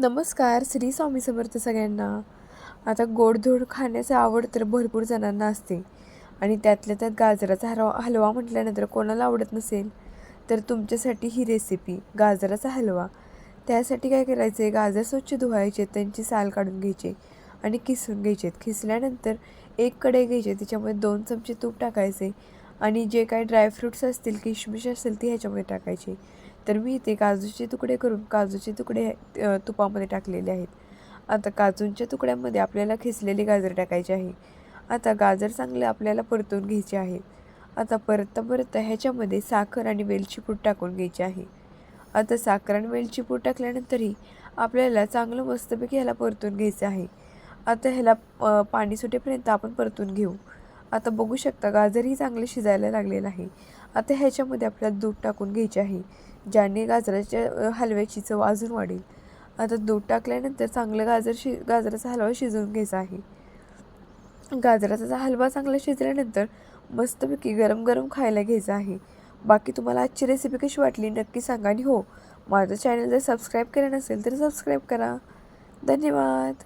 नमस्कार श्री स्वामी समर्थ सगळ्यांना. आता गोडधोड खाण्याची आवड तर भरपूर जणांना असते. आणि त्यातल्या त्यात गाजराचा हलवा हलवा म्हटल्यानंतर कोणाला आवडत नसेल तर तुमच्यासाठी ही रेसिपी गाजराचा हलवा. त्यासाठी काय करायचं आहे गाजर स्वच्छ धुवायचे त्यांची साल काढून घ्यायचे आणि किसून घ्यायचे. किसल्यानंतर एक कढई घ्यायचे त्याच्यामध्ये दोन चमचे तूप टाकायचे. आणि जे काही ड्रायफ्रूट्स असतील किशमिश असतील ती ह्याच्यामध्ये टाकायचे. तर मी इथे काजूचे तुकडे करून काजूचे तुकडे तुपामध्ये टाकलेले आहेत. आता काजूंच्या तुकड्यामध्ये आपल्याला खिसलेली गाजर टाकायची आहे. आता गाजर चांगले आपल्याला परतून घ्यायचे आहे. आता परतता परतता ह्याच्यामध्ये साखर आणि वेलची पूड टाकून घ्यायची आहे. आता साखर आणि वेलची पूड टाकल्यानंतरही आपल्याला चांगलं मस्तपैकी ह्याला परतून घ्यायचं आहे. आता ह्याला पाणी सुटेपर्यंत आपण परतून घेऊ. आता बघू शकता गाजरही चांगले शिजायला लागलेलं आहे. आता ह्याच्यामध्ये आपल्याला दूध टाकून घ्यायचे आहे ज्याने गाजराच्या हलव्याची चव अजून वाढेल. आता दूध टाकल्यानंतर चांगलं गाजर शि गाजराचा हलवा शिजवून घ्यायचा आहे. गाजराचा हलवा चांगला शिजल्यानंतर मस्तपैकी गरम गरम खायला घ्यायचा आहे. बाकी तुम्हाला आजची रेसिपी कशी वाटली नक्की सांगा आणि हो माझं चॅनल जर सबस्क्राईब केलं नसेल तर सबस्क्राईब करा. धन्यवाद.